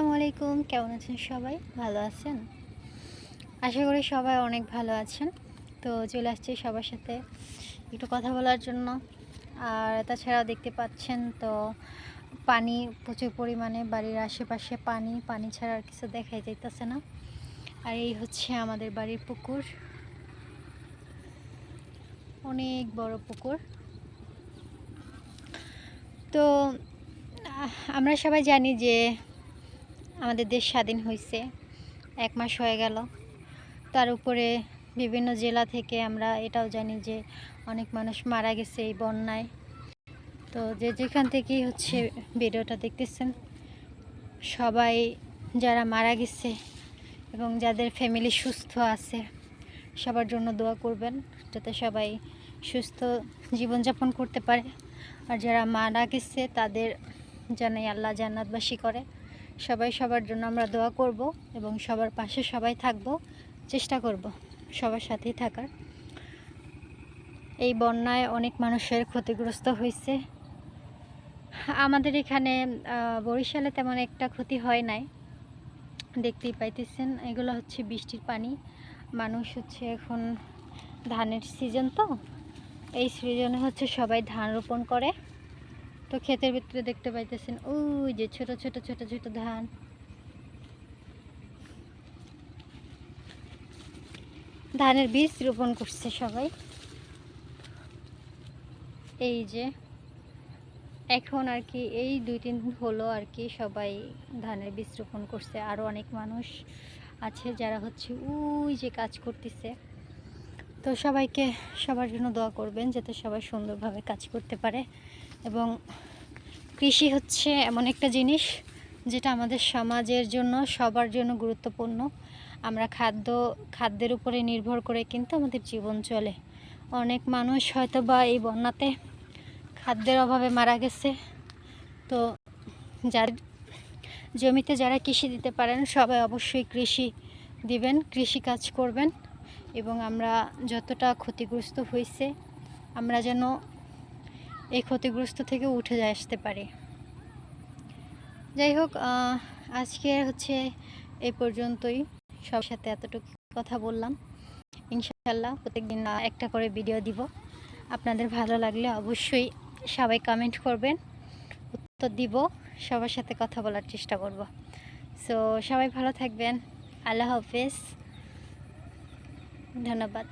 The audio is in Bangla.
আসসালামু আলাইকুম কেমন আছেন সবাই? ভালো আছেন? আশা করি সবাই অনেক ভালো আছেন। তো চলে আসছি সবার সাথে একটু কথা বলার জন্য। আর তাছাড়াও দেখতে পাচ্ছেন তো, পানি, প্রচুর পরিমাণে বাড়ির আশেপাশে পানি পানি ছাড়া আর কিছু দেখাই যাইতেছে না। আর এই হচ্ছে আমাদের বাড়ির পুকুর। অনেক বড় পুকুর। তো আমরা সবাই জানি যে আমাদের দেশ স্বাধীন হয়েছে এক মাস হয়ে গেল। তার উপরে বিভিন্ন জেলা থেকে আমরা এটাও জানি যে অনেক মানুষ মারা গেছে এই বন্যায়। তো যে যেখান থেকেই হচ্ছে ভিডিওটা দেখতেছেন, সবাই যারা মারা গেছে এবং যাদের ফ্যামিলি সুস্থ আছে, সবার জন্য দোয়া করবেন যাতে সবাই সুস্থ জীবনযাপন করতে পারে। আর যারা মারা গেছে তাদের জানাই আল্লাহ জান্নাতবাসী করে। সবাই সবার জন্য আমরা দোয়া করব এবং সবার পাশে সবাই থাকব, চেষ্টা করব সবার সাথেই থাকার। এই বন্যায় অনেক মানুষের ক্ষতিগ্রস্ত হয়েছে। আমাদের এখানে বরিশালে তেমন একটা ক্ষতি হয় নাই। দেখতেই পাইতেছেন, এগুলো হচ্ছে বৃষ্টির পানি। মানুষ হচ্ছে এখন ধানের সিজন তো, এই সিজনে হচ্ছে সবাই ধান রোপণ করে। তো ক্ষেতের ভিতরে দেখতে পাইতেছেন, ওই যে ছোট ছোট ছোট ছোট ধান। ধানের বীজ রোপণ করছে সবাই। এই যে, এখন আর কি এই দুই তিন দিন হলো আর কি সবাই ধানের বীজ রোপণ করছে আরও অনেক মানুষ আছে যারা হচ্ছে ওই যে কাজ করতেছে। তো সবাইকে সবার জন্য দোয়া করবেন যাতে সবাই সুন্দরভাবে কাজ করতে পারে। এবং কৃষি হচ্ছে এমন একটা জিনিস যেটা আমাদের সমাজের জন্য, সবার জন্য গুরুত্বপূর্ণ। আমরা খাদ্য, খাদ্যের উপরে নির্ভর করে কিন্তু আমাদের জীবন চলে। অনেক মানুষ হয়তো বা এই বন্যাতে খাদ্যের অভাবে মারা গেছে। তো যার জমিতে যারা কৃষি দিতে পারেন, সবাই অবশ্যই কৃষি দিবেন, কৃষি কাজ করবেন এবং আমরা যতটা ক্ষতিগ্রস্ত হয়েছে আমরা যেন এই ক্ষতিগ্রস্ত থেকে উঠে যায় আসতে পারে। যাই হোক আজকে হচ্ছে এই পর্যন্তই। সব সাথে এতটুকু কথা বললাম। ইনশাল্লাহ প্রত্যেকদিন একটা করে ভিডিও দিব। আপনাদের ভালো লাগলে অবশ্যই সবাই কমেন্ট করবেন। উত্তর দিব, সবার সাথে কথা বলার চেষ্টা করব। সো সবাই ভালো থাকবেন। আল্লাহ হাফেজ। ধন্যবাদ।